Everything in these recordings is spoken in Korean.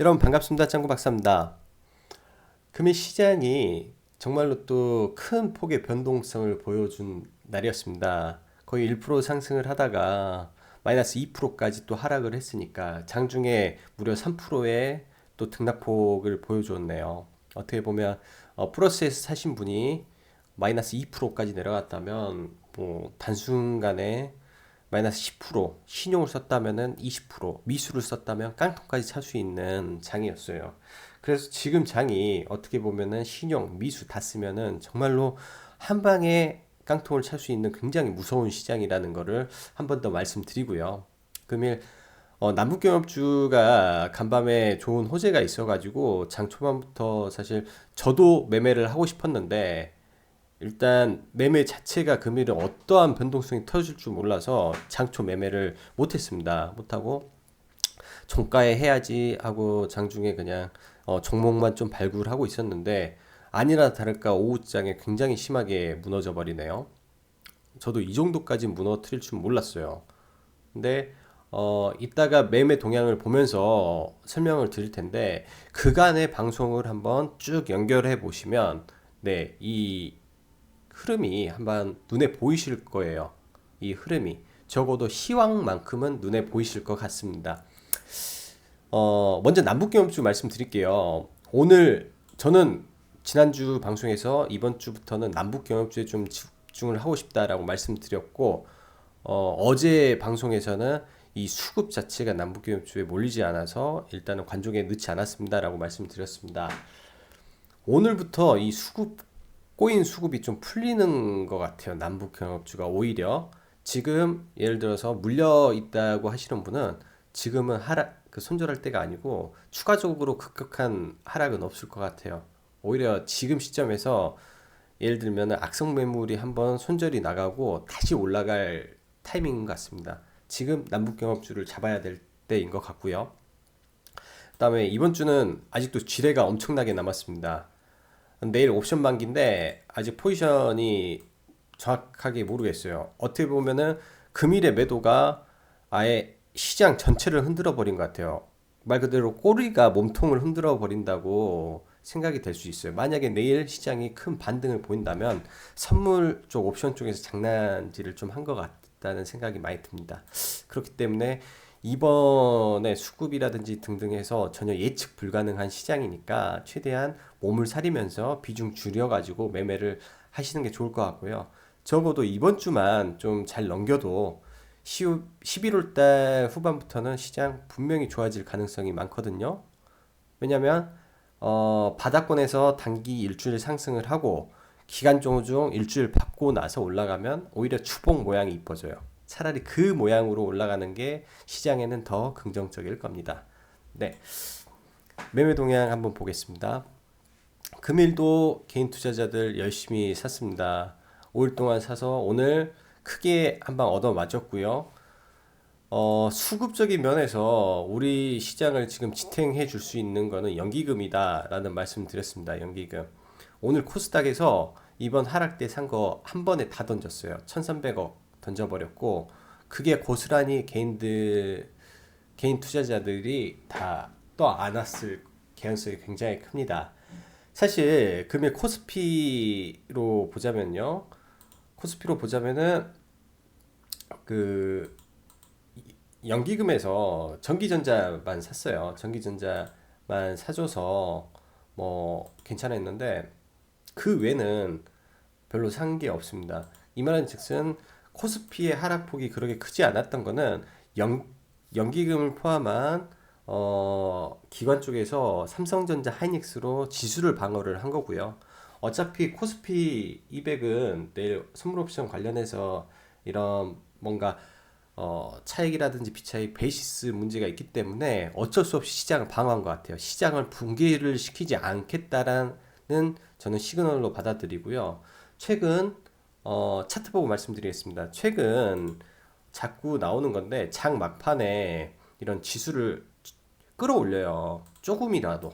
여러분 반갑습니다. 짱구 박사입니다. 금일 시장이 정말로 또 큰 폭의 변동성을 보여준 날이었습니다. 거의 1% 상승을 하다가 마이너스 2%까지 또 하락을 했으니까 장중에 무려 3%의 또 등락폭을 보여줬네요. 어떻게 보면 어, 플러스에서 사신 분이 마이너스 2%까지 내려갔다면 뭐 단순간에 마이너스 10% 신용을 썼다면은 20% 미수를 썼다면 깡통까지 찰 수 있는 장이었어요. 그래서 지금 장이 어떻게 보면은 신용 미수 다 쓰면은 정말로 한 방에 깡통을 찰 수 있는 굉장히 무서운 시장이라는 거를 한 번 더 말씀드리고요. 금일 어, 남북경협주가 간밤에 좋은 호재가 있어가지고 장 초반부터 사실 저도 매매를 하고 싶었는데 일단 매매 자체가 금일에 어떠한 변동성이 터질 줄 몰라서 장초 매매를 못했습니다. 못하고 종가에 해야지 하고 장중에 그냥 어, 종목만 좀 발굴하고 있었는데 아니나 다를까 오후장에 굉장히 심하게 무너져 버리네요. 저도 이 정도까지 무너뜨릴 줄 몰랐어요. 근데 어, 이따가 매매 동향을 보면서 설명을 드릴 텐데 그간의 방송을 한번 쭉 연결해 보시면 네, 이 흐름이 한번 눈에 보이실 거예요. 이 흐름이 적어도 시황만큼은 눈에 보이실 것 같습니다. 어, 먼저 남북경협주 말씀드릴게요. 오늘 저는 지난주 방송에서 이번 주부터는 남북경협주에 좀 집중을 하고 싶다라고 말씀드렸고 어, 어제 방송에서는 이 수급 자체가 남북경협주에 몰리지 않아서 일단은 관종에 넣지 않았습니다라고 말씀드렸습니다. 오늘부터 이 수급 꼬인 수급이 좀 풀리는 것 같아요. 남북 경협주가 오히려 지금 예를 들어서 물려 있다고 하시는 분은 지금은 하락 그 손절할 때가 아니고 추가적으로 급격한 하락은 없을 것 같아요. 오히려 지금 시점에서 예를 들면 악성 매물이 한번 손절이 나가고 다시 올라갈 타이밍 같습니다. 지금 남북 경협주를 잡아야 될 때인 것 같고요. 그다음에 이번 주는 아직도 지뢰가 엄청나게 남았습니다. 내일 옵션 만기인데 아직 포지션이 정확하게 모르겠어요. 어떻게 보면은 금일의 매도가 아예 시장 전체를 흔들어 버린 것 같아요. 말 그대로 꼬리가 몸통을 흔들어 버린다고 생각이 될 수 있어요. 만약에 내일 시장이 큰 반등을 보인다면 선물 쪽 옵션 쪽에서 장난질을 좀 한 것 같다는 생각이 많이 듭니다. 그렇기 때문에 이번에 수급이라든지 등등 해서 전혀 예측 불가능한 시장이니까 최대한 몸을 사리면서 비중 줄여가지고 매매를 하시는 게 좋을 것 같고요. 적어도 이번 주만 좀 잘 넘겨도 11월 달 후반부터는 시장 분명히 좋아질 가능성이 많거든요. 왜냐면 어, 바닥권에서 단기 일주일 상승을 하고 기간 종중 일주일 받고 나서 올라가면 오히려 추봉 모양이 이뻐져요. 차라리 그 모양으로 올라가는 게 시장에는 더 긍정적일 겁니다. 네. 매매 동향 한번 보겠습니다. 금일도 개인 투자자들 열심히 샀습니다. 5일 동안 사서 오늘 크게 한 방 얻어 맞았고요. 어, 수급적인 면에서 우리 시장을 지금 지탱해 줄 수 있는 거는 연기금이다 라는 말씀 드렸습니다. 연기금. 오늘 코스닥에서 이번 하락 때 산 거 한 번에 다 던졌어요. 1300억 던져버렸고 그게 고스란히 개인들 개인 투자자들이 다 또안 왔을 개연성이 굉장히 큽니다. 사실 금일 코스피로 보자면요. 코스피로 보자면은 그 연기금에서 전기전자만 샀어요. 전기전자만 사줘서 뭐 괜찮았는데 그 외는 별로 산 게 없습니다. 이 말은 즉슨 코스피의 하락폭이 그렇게 크지 않았던 거는 연, 연기금을 포함한 어, 기관 쪽에서 삼성전자 하이닉스로 지수를 방어를 한 거고요. 어차피 코스피 200은 내일 선물 옵션 관련해서 이런 뭔가 어, 차익이라든지 비차익 베이시스 문제가 있기 때문에 어쩔 수 없이 시장을 방어한 것 같아요. 시장을 붕괴를 시키지 않겠다라는 저는 시그널로 받아들이고요. 최근 어, 차트 보고 말씀드리겠습니다. 최근 자꾸 나오는 건데 장 막판에 이런 지수를 끌어올려요. 조금이라도.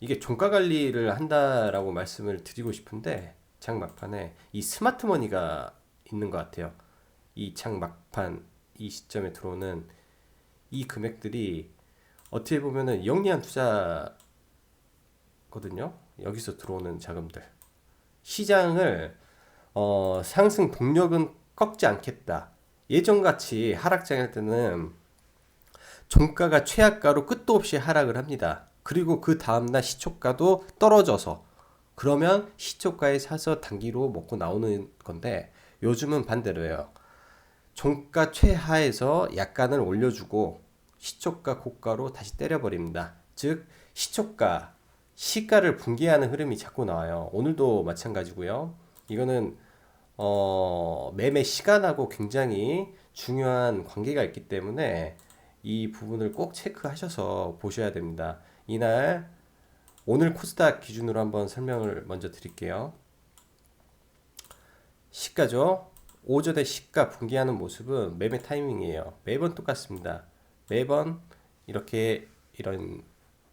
이게 종가 관리를 한다라고 말씀을 드리고 싶은데 장 막판에 이 스마트 머니가 있는 것 같아요. 이 장 막판 이 시점에 들어오는 이 금액들이 어떻게 보면은 영리한 투자거든요. 여기서 들어오는 자금들. 시장을 어, 상승 동력은 꺾지 않겠다. 예전같이 하락장일 때는 종가가 최하가로 끝도 없이 하락을 합니다. 그리고 그 다음날 시초가도 떨어져서 그러면 시초가에 사서 단기로 먹고 나오는 건데 요즘은 반대로예요. 종가 최하에서 약간을 올려주고 시초가 고가로 다시 때려버립니다. 즉 시초가 시가를 붕괴하는 흐름이 자꾸 나와요. 오늘도 마찬가지고요. 이거는 어, 매매 시간하고 굉장히 중요한 관계가 있기 때문에 이 부분을 꼭 체크하셔서 보셔야 됩니다. 이날 오늘 코스닥 기준으로 한번 설명을 먼저 드릴게요. 시가죠. 오전에 시가 붕괴하는 모습은 매매 타이밍이에요. 매번 똑같습니다. 매번 이렇게 이런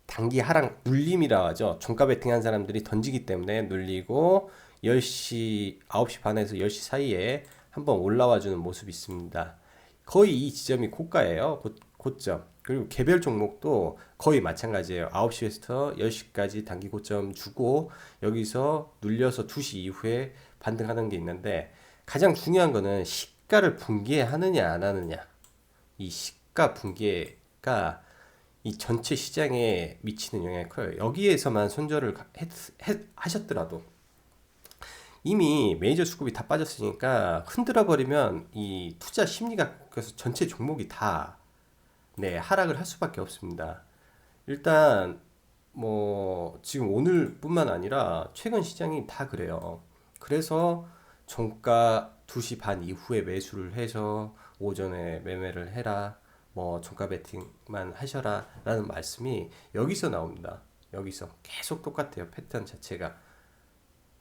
단기 하락 눌림이라 하죠. 종가 베팅한 사람들이 던지기 때문에 눌리고 10시 9시 반에서 10시 사이에 한번 올라와 주는 모습이 있습니다. 거의 이 지점이 고가예요. 고, 고점. 그리고 개별 종목도 거의 마찬가지예요. 9시부터 10시까지 단기 고점 주고 여기서 눌려서 2시 이후에 반등하는 게 있는데 가장 중요한 거는 시가를 붕괴하느냐 안 하느냐. 이 시가 붕괴가 이 전체 시장에 미치는 영향이 커요. 여기에서만 손절을 했, 했, 하셨더라도 이미 메이저 수급이 다 빠졌으니까 흔들어 버리면 이 투자 심리가 그래서 전체 종목이 다 네, 하락을 할 수밖에 없습니다. 일단 뭐 지금 오늘뿐만 아니라 최근 시장이 다 그래요. 그래서 종가 2시 반 이후에 매수를 해서 오전에 매매를 해라. 뭐 종가 베팅만 하셔라 라는 말씀이 여기서 나옵니다. 여기서 계속 똑같아요. 패턴 자체가.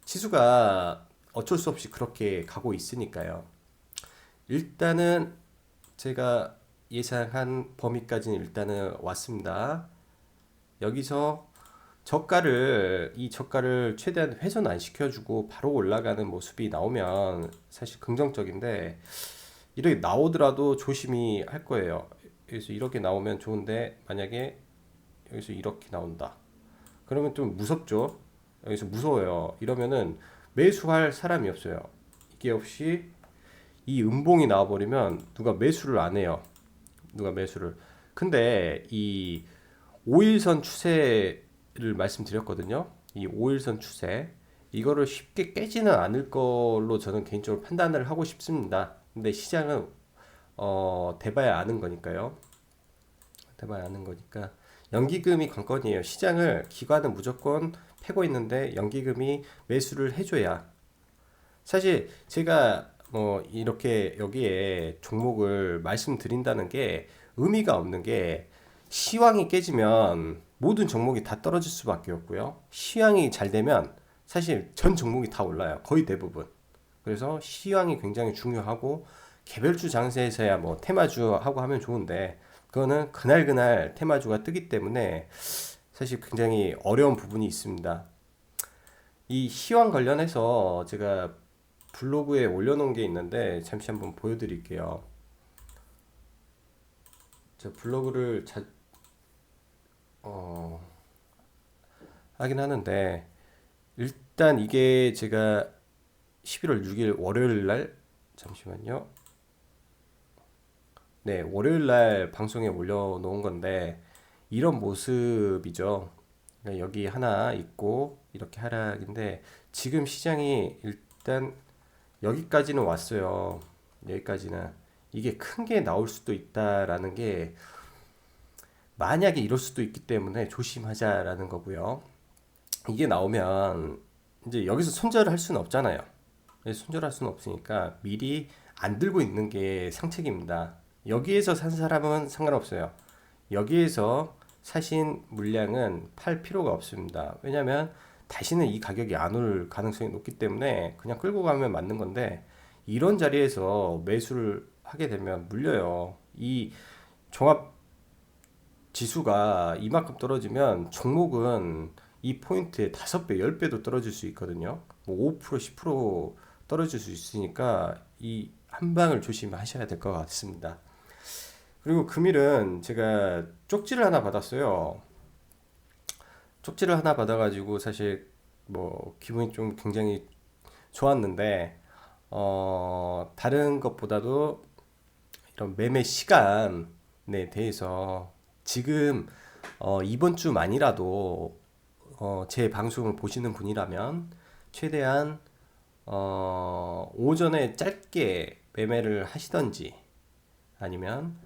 지수가 어쩔 수 없이 그렇게 가고 있으니까요. 일단은 제가 예상한 범위까지는 일단은 왔습니다. 여기서 저가를 이 저가를 최대한 훼손 안 시켜주고 바로 올라가는 모습이 나오면 사실 긍정적인데 이렇게 나오더라도 조심히 할 거예요. 여기서 이렇게 나오면 좋은데 만약에 여기서 이렇게 나온다. 그러면 좀 무섭죠. 여기서 무서워요. 이러면은 매수할 사람이 없어요. 이게 없이 이 음봉이 나와버리면 누가 매수를 안 해요. 누가 매수를. 근데 이 5일선 추세를 말씀드렸거든요. 이 5일선 추세. 이거를 쉽게 깨지는 않을 걸로 저는 개인적으로 판단을 하고 싶습니다. 근데 시장은 어, 대봐야 아는 거니까요. 대봐야 아는 거니까. 연기금이 관건이에요. 시장을 기관은 무조건 패고 있는데 연기금이 매수를 해줘야 사실 제가 뭐 이렇게 여기에 종목을 말씀드린다는 게 의미가 없는 게 시황이 깨지면 모든 종목이 다 떨어질 수밖에 없고요. 시황이 잘 되면 사실 전 종목이 다 올라요. 거의 대부분. 그래서 시황이 굉장히 중요하고 개별주 장세에서야 뭐 테마주 하고 하면 좋은데 그거는 그날 그날 테마주가 뜨기 때문에 사실 굉장히 어려운 부분이 있습니다. 이 시황 관련해서 제가 블로그에 올려놓은 게 있는데 잠시 한번 보여드릴게요. 저 블로그를 자, 어, 하긴 하는데 일단 이게 제가 11월 6일 월요일 날 잠시만요. 네, 월요일 날 방송에 올려놓은 건데 이런 모습이죠. 그러니까 여기 하나 있고 이렇게 하락인데 지금 시장이 일단 여기까지는 왔어요. 여기까지는 이게 큰 게 나올 수도 있다라는 게 만약에 이럴 수도 있기 때문에 조심하자라는 거고요. 이게 나오면 이제 여기서 손절을 할 수는 없잖아요. 손절할 수는 없으니까 미리 안 들고 있는 게 상책입니다. 여기에서 산 사람은 상관없어요. 여기에서 사신 물량은 팔 필요가 없습니다. 왜냐하면 다시는 이 가격이 안 올 가능성이 높기 때문에 그냥 끌고 가면 맞는 건데 이런 자리에서 매수를 하게 되면 물려요. 이 종합 지수가 이만큼 떨어지면 종목은 이 포인트에 5배, 10배도 떨어질 수 있거든요. 뭐 5%, 10% 떨어질 수 있으니까 이 한 방을 조심하셔야 될 것 같습니다. 그리고 금일은 제가 쪽지를 하나 받았어요. 쪽지를 하나 받아가지고 사실 뭐 기분이 좀 굉장히 좋았는데 어 다른 것보다도 이런 매매 시간에 대해서 지금 어 이번 주만이라도 어 제 방송을 보시는 분이라면 최대한 어 오전에 짧게 매매를 하시던지 아니면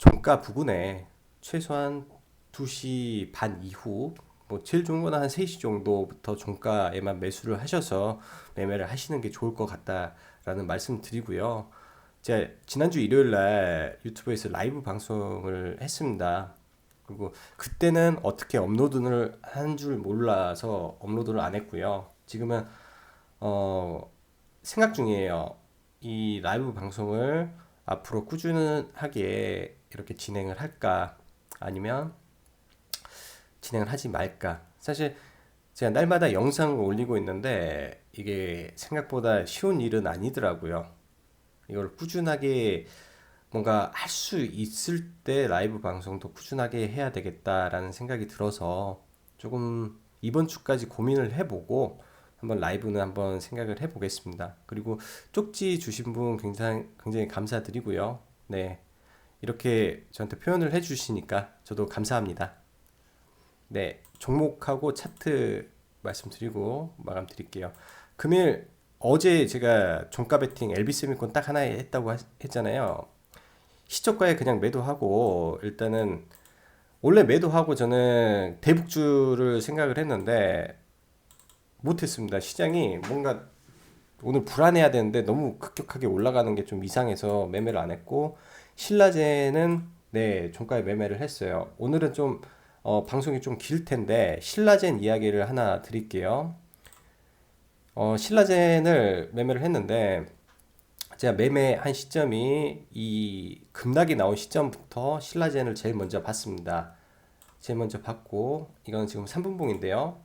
종가 부근에 최소한 2시 반 이후 뭐 제일 좋은 거는 한 3시 정도부터 종가에만 매수를 하셔서 매매를 하시는 게 좋을 것 같다라는 말씀 드리고요. 제가 지난주 일요일 날 유튜브에서 라이브 방송을 했습니다. 그리고 그때는 어떻게 업로드를 한 줄 몰라서 업로드를 안 했고요. 지금은 어 생각 중이에요. 이 라이브 방송을 앞으로 꾸준하게 이렇게 진행을 할까 아니면 진행을 하지 말까. 사실 제가 날마다 영상을 올리고 있는데 이게 생각보다 쉬운 일은 아니더라고요. 이걸 꾸준하게 뭔가 할 수 있을 때 라이브 방송도 꾸준하게 해야 되겠다라는 생각이 들어서 조금 이번 주까지 고민을 해보고 한번 라이브는 한번 생각을 해보겠습니다. 그리고 쪽지 주신 분 굉장히 굉장히 감사드리고요. 네. 이렇게 저한테 표현을 해주시니까 저도 감사합니다. 네, 종목하고 차트 말씀드리고 마감 드릴게요. 금일 어제 제가 종가 베팅 LB세미콘 딱 하나 했다고 하, 했잖아요. 시초가에 그냥 매도하고 일단은 원래 매도하고 저는 대북주를 생각을 했는데 못했습니다. 시장이 뭔가 오늘 불안해야 되는데 너무 급격하게 올라가는 게 좀 이상해서 매매를 안 했고 신라제는 네 종가에 매매를 했어요. 오늘은 좀 어, 방송이 좀 길 텐데 신라젠 이야기를 하나 드릴게요. 어, 신라젠을 매매를 했는데 제가 매매한 시점이 이 급락이 나온 시점부터 신라젠을 제일 먼저 봤습니다. 제일 먼저 봤고 이건 지금 3분봉인데요.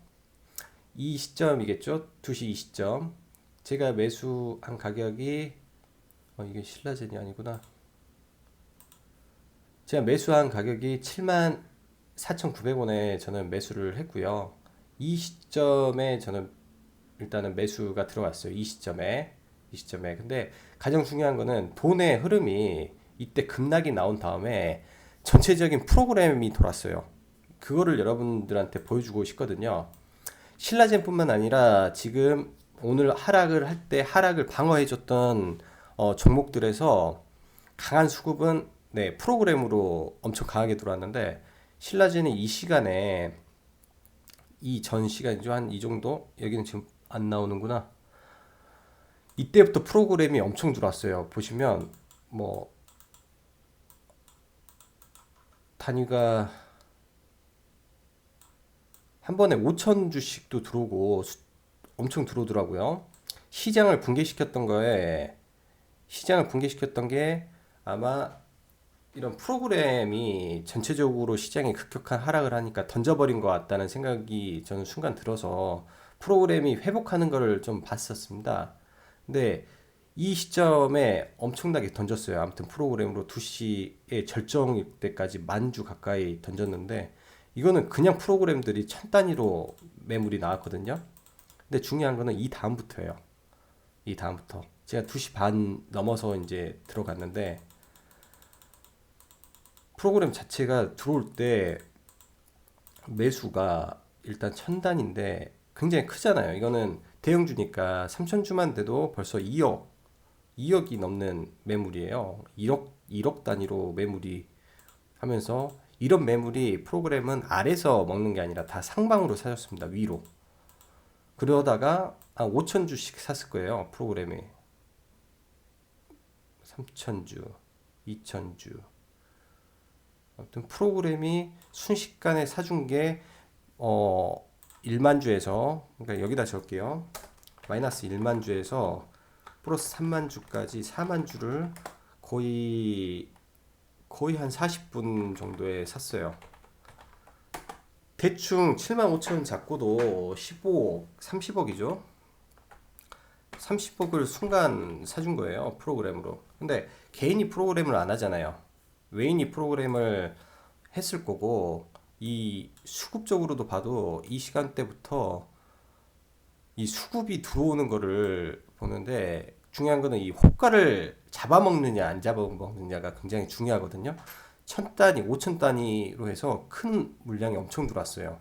이 시점이겠죠? 2시 이 시점. 제가 매수한 가격이 어, 이게 신라젠이 아니구나. 제가 매수한 가격이 7만 4,900원에 저는 매수를 했고요. 이 시점에 저는 일단은 매수가 들어왔어요. 이 시점에. 이 시점에. 근데 가장 중요한 거는 돈의 흐름이 이때 급락이 나온 다음에 전체적인 프로그램이 돌았어요. 그거를 여러분들한테 보여주고 싶거든요. 신라젠뿐만 아니라 지금 오늘 하락을 할 때 하락을 방어해줬던 어, 종목들에서 강한 수급은 네, 프로그램으로 엄청 강하게 들어왔는데 신라젠이 이 시간에 이 전 시간이죠. 한 이 정도? 여기는 지금 안 나오는구나. 이때부터 프로그램이 엄청 들어왔어요. 보시면 뭐 단위가 한 번에 5천 주씩도 들어오고 수, 엄청 들어오더라고요. 시장을 붕괴시켰던 거에 시장을 붕괴시켰던 게 아마 이런 프로그램이 전체적으로 시장이 급격한 하락을 하니까 던져버린 것 같다는 생각이 저는 순간 들어서 프로그램이 회복하는 것을 좀 봤었습니다. 근데 이 시점에 엄청나게 던졌어요. 아무튼 프로그램으로 2시에 절정일 때까지 만주 가까이 던졌는데 이거는 그냥 프로그램들이 천 단위로 매물이 나왔거든요. 근데 중요한 거는 이 다음부터예요. 이 다음부터. 제가 2시 반 넘어서 이제 들어갔는데 프로그램 자체가 들어올 때 매수가 일단 천 단인데 굉장히 크잖아요. 이거는 대형주니까 3천 주만 돼도 벌써 2억, 2억이 넘는 매물이에요. 1억, 1억 단위로 매물이 하면서 이런 매물이 프로그램은 아래서 먹는 게 아니라 다 상방으로 사줬습니다. 위로. 그러다가 한 5천 주씩 샀을 거예요. 프로그램이. 3천 주, 2천 주. 아무튼 프로그램이 순식간에 사준 게 어, 1만 주에서 그러니까 여기다 적을게요. 마이너스 1만 주에서 플러스 3만 주까지 4만 주를 거의 거의 한 40분 정도에 샀어요. 대충 7만 5천 잡고도 15억, 30억이죠. 30억을 순간 사준 거예요. 프로그램으로. 근데 개인이 프로그램을 안 하잖아요. 웨인이 프로그램을 했을 거고 이 수급적으로도 봐도 이 시간대부터 이 수급이 들어오는 거를 보는데 중요한 거는 이 호가를 잡아먹느냐 안 잡아먹느냐가 굉장히 중요하거든요. 천 단위, 오천 단위로 해서 큰 물량이 엄청 들어왔어요.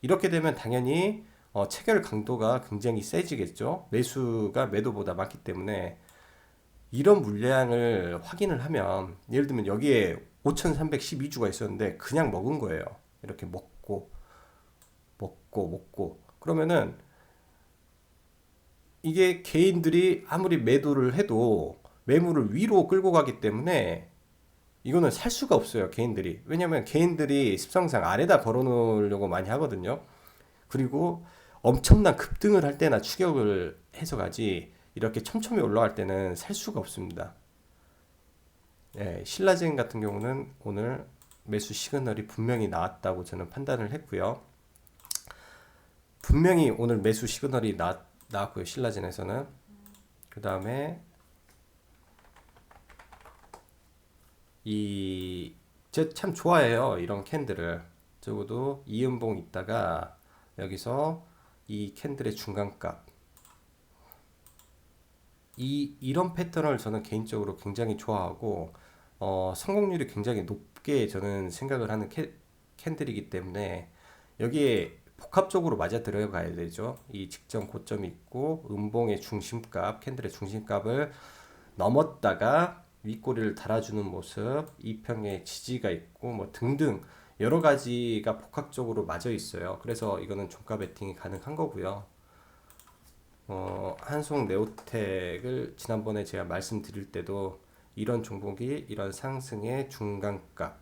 이렇게 되면 당연히 어, 체결 강도가 굉장히 세지겠죠. 매수가 매도보다 많기 때문에 이런 물량을 확인을 하면 예를 들면 여기에 5312주가 있었는데 그냥 먹은 거예요. 이렇게 먹고 먹고 먹고. 그러면은 이게 개인들이 아무리 매도를 해도 매물을 위로 끌고 가기 때문에 이거는 살 수가 없어요 개인들이. 왜냐면 개인들이 습성상 아래다 걸어 놓으려고 많이 하거든요. 그리고 엄청난 급등을 할 때나 추격을 해서 가지 이렇게 촘촘히 올라갈 때는 살 수가 없습니다 예, 신라젠 같은 경우는 오늘 매수 시그널이 분명히 나왔다고 저는 판단을 했고요. 분명히 오늘 매수 시그널이 나, 나왔고요. 신라젠에서는 그 다음에 이 제 참 좋아해요. 이런 캔들을 적어도 이음봉 있다가 여기서 이 캔들의 중간값 이 이런 패턴을 저는 개인적으로 굉장히 좋아하고 어, 성공률이 굉장히 높게 저는 생각을 하는 캐, 캔들이기 때문에 여기에 복합적으로 맞아 들어가야 되죠. 이 직전 고점이 있고 음봉의 중심값, 캔들의 중심값을 넘었다가 윗꼬리를 달아주는 모습, 이평의 지지가 있고 뭐 등등 여러 가지가 복합적으로 맞아 있어요. 그래서 이거는 종가 베팅이 가능한 거고요. 어, 한송 네오텍을 지난번에 제가 말씀드릴 때도 이런 종목이 이런 상승의 중간값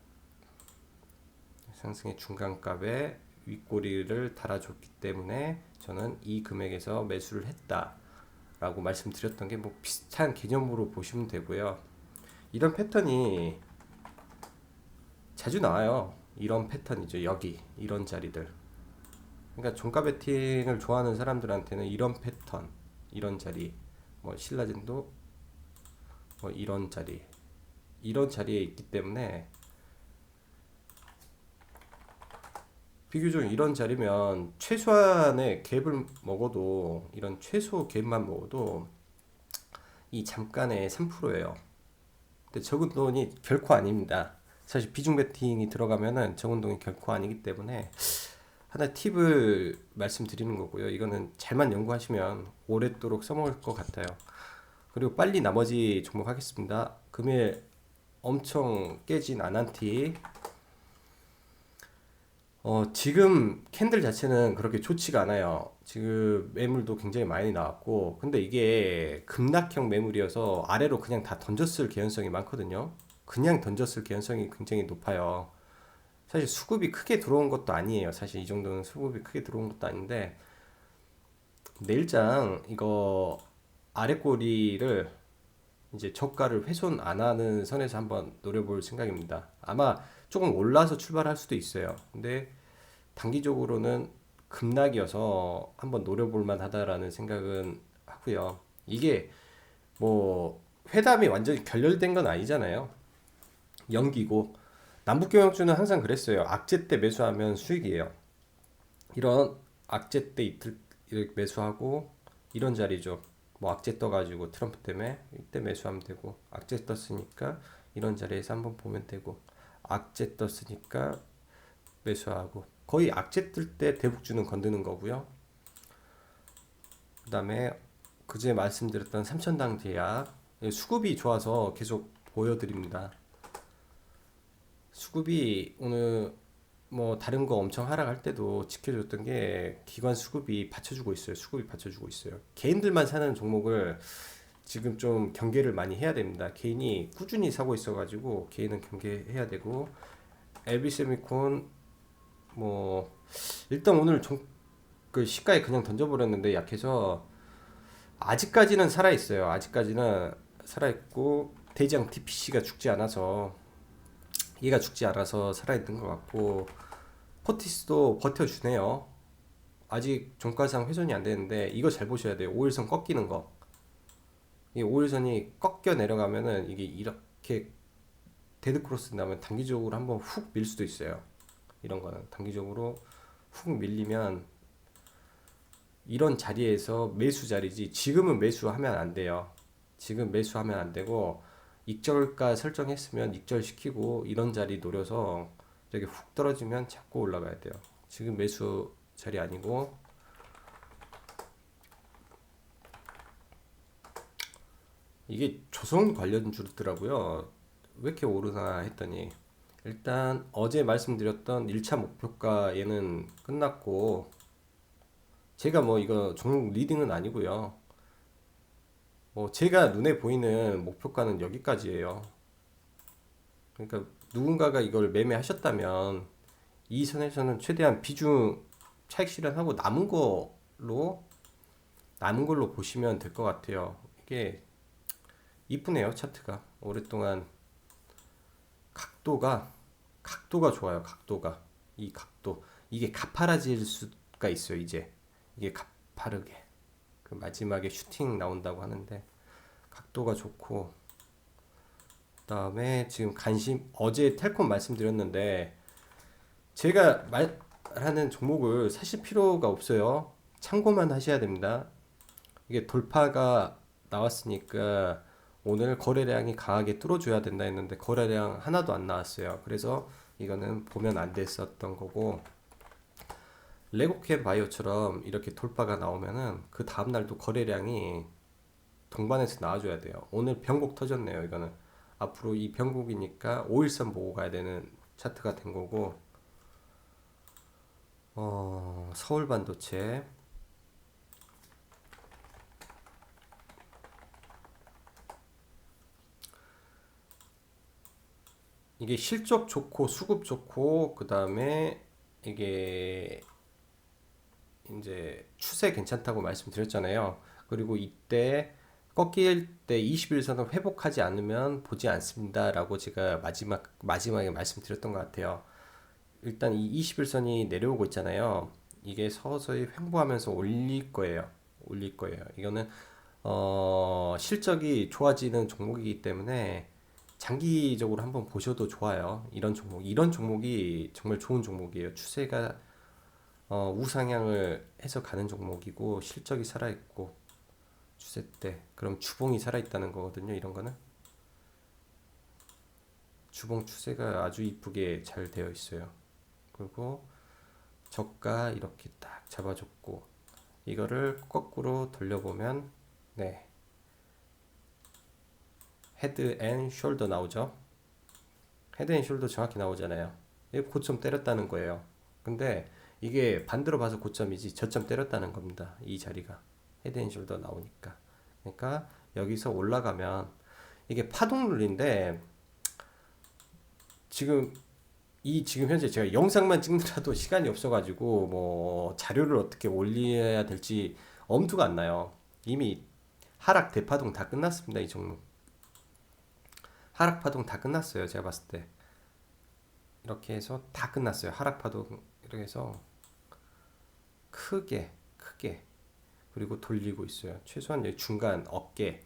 상승의 중간값에 윗꼬리를 달아줬기 때문에 저는 이 금액에서 매수를 했다 라고 말씀드렸던 게 뭐 비슷한 개념으로 보시면 되고요. 이런 패턴이 자주 나와요. 이런 패턴이죠. 여기 이런 자리들. 그러니까 종가 베팅을 좋아하는 사람들한테는 이런 패턴, 이런 자리, 뭐 신라젠도 뭐 이런 자리, 이런 자리에 있기 때문에 비교적 이런 자리면 최소한의 갭을 먹어도 이런 최소 갭만 먹어도 이 잠깐의 3%예요. 근데 적은 돈이 결코 아닙니다. 사실 비중 베팅이 들어가면은 적은 돈이 결코 아니기 때문에 하나 팁을 말씀드리는 거고요. 이거는 잘만 연구하시면 오랫도록 써먹을 것 같아요. 그리고 빨리 나머지 종목 하겠습니다. 금일 엄청 깨진 아난티. 어, 지금 캔들 자체는 그렇게 좋지가 않아요. 지금 매물도 굉장히 많이 나왔고, 근데 이게 급락형 매물이어서 아래로 그냥 다 던졌을 개연성이 많거든요. 그냥 던졌을 개연성이 굉장히 높아요. 사실 수급이 크게 들어온 것도 아니에요. 사실 이 정도는 수급이 크게 들어온 것도 아닌데, 내일장 이거 아래 꼬리를 이제 저가를 훼손 안 하는 선에서 한번 노려볼 생각입니다. 아마 조금 올라서 출발할 수도 있어요. 근데 단기적으로는 급락이어서 한번 노려볼 만하다라는 생각은 하고요. 이게 뭐 회담이 완전히 결렬된 건 아니잖아요. 연기고 남북경영주는 항상 그랬어요. 악재 때 매수하면 수익이에요. 이런 악재 때 이틀 매수하고 이런 자리죠. 뭐 악재 떠가지고 트럼프 때문에 이때 매수하면 되고 악재 떴으니까 이런 자리에서 한번 보면 되고 악재 떴으니까 매수하고 거의 악재 뜰 때 대북주는 건드는 거고요. 그 다음에 그제 말씀드렸던 삼천당 제약 수급이 좋아서 계속 보여드립니다. 수급이 오늘 뭐 다른 거 엄청 하락할 때도 지켜줬던 게 기관 수급이 받쳐주고 있어요. 수급이 받쳐주고 있어요. 개인들만 사는 종목을 지금 좀 경계를 많이 해야 됩니다. 개인이 꾸준히 사고 있어가지고 개인은 경계해야 되고 엘비세미콘 뭐 일단 오늘 종, 그 시가에 그냥 던져버렸는데 약해서 아직까지는 살아 있어요. 아직까지는 살아 있고 대장 TPC가 죽지 않아서 얘가 죽지 않아서 살아있는 것 같고 포티스도 버텨주네요. 아직 종가상 훼손이 안 되는데 이거 잘 보셔야 돼요. 5일선 꺾이는 거. 이 5일선이 꺾여 내려가면은 이게 이렇게 데드 크로스 나면 단기적으로 한번 훅 밀 수도 있어요. 이런 거는 단기적으로 훅 밀리면 이런 자리에서 매수 자리지 지금은 매수하면 안 돼요. 지금 매수하면 안 되고 익절가 설정했으면 익절시키고 이런 자리 노려서 저기 훅 떨어지면 잡고 올라가야 돼요. 지금 매수 자리 아니고 이게 조선 관련 주더라고요. 왜 이렇게 오르나 했더니 일단 어제 말씀드렸던 1차 목표가에는 끝났고 제가 뭐 이거 종목 리딩은 아니고요. 뭐 제가 눈에 보이는 목표가는 여기까지예요. 그러니까 누군가가 이걸 매매하셨다면 이 선에서는 최대한 비중 차익 실현하고 남은 걸로 남은 걸로 보시면 될 것 같아요. 이게 이쁘네요 차트가. 오랫동안 각도가 각도가 좋아요 각도가. 이 각도. 이게 가파라질 수가 있어요 이제. 이게 가파르게 그 마지막에 슈팅 나온다고 하는데 각도가 좋고 그다음에 지금 관심 어제 텔콤 말씀드렸는데 제가 말하는 종목을 사실 필요가 없어요. 참고만 하셔야 됩니다. 이게 돌파가 나왔으니까 오늘 거래량이 강하게 뚫어줘야 된다 했는데 거래량 하나도 안 나왔어요. 그래서 이거는 보면 안 됐었던 거고 레고캠 바이오처럼 이렇게 돌파가 나오면은 그 다음 날도 거래량이 동반해서 나와줘야 돼요. 오늘 변곡 터졌네요. 이거는 앞으로 이 변곡이니까 5일선 보고 가야 되는 차트가 된 거고 어, 서울 반도체 이게 실적 좋고 수급 좋고 그 다음에 이게 이제 추세 괜찮다고 말씀드렸잖아요. 그리고 이때 꺾일 때 21선을 회복하지 않으면 보지 않습니다라고 제가 마지막 마지막에 말씀드렸던 것 같아요. 일단 이 21선이 내려오고 있잖아요. 이게 서서히 횡보하면서 올릴 거예요. 올릴 거예요. 이거는 어 실적이 좋아지는 종목이기 때문에 장기적으로 한번 보셔도 좋아요. 이런 종목, 이런 종목이 정말 좋은 종목이에요. 추세가 어, 우상향을 해서 가는 종목이고 실적이 살아있고 추세 때 그럼 주봉이 살아있다는 거거든요. 이런 거는 주봉 추세가 아주 이쁘게 잘 되어 있어요. 그리고 저가 이렇게 딱 잡아줬고 이거를 거꾸로 돌려보면 네 헤드 앤 숄더 나오죠. 헤드 앤 숄더 정확히 나오잖아요. 이게 고점 때렸다는 거예요. 근데 이게 반대로 봐서 고점이지 저점 때렸다는 겁니다. 이 자리가 헤드 앤 숄더 나오니까. 그러니까 여기서 올라가면 이게 파동 룰인데 지금 이 지금 현재 제가 영상만 찍느라도 시간이 없어가지고 뭐 자료를 어떻게 올려야 될지 엄두가 안 나요. 이미 하락 대파동 다 끝났습니다. 이 종목. 하락 파동 다 끝났어요. 제가 봤을 때. 이렇게 해서 다 끝났어요. 하락 파동 이렇게 해서 크게 크게 그리고 돌리고 있어요. 최소한 여기 중간 어깨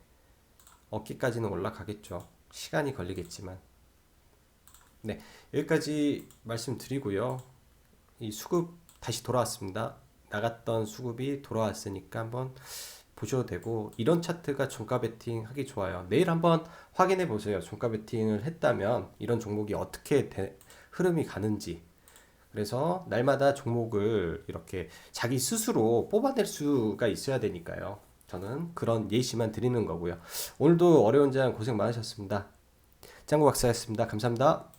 어깨까지는 올라가겠죠. 시간이 걸리겠지만 네 여기까지 말씀드리고요. 이 수급 다시 돌아왔습니다. 나갔던 수급이 돌아왔으니까 한번 보셔도 되고 이런 차트가 종가 베팅 하기 좋아요. 내일 한번 확인해 보세요. 종가 베팅을 했다면 이런 종목이 어떻게 대, 흐름이 가는지. 그래서 날마다 종목을 이렇게 자기 스스로 뽑아낼 수가 있어야 되니까요. 저는 그런 예시만 드리는 거고요. 오늘도 어려운 장 고생 많으셨습니다. 짱구 박사였습니다. 감사합니다.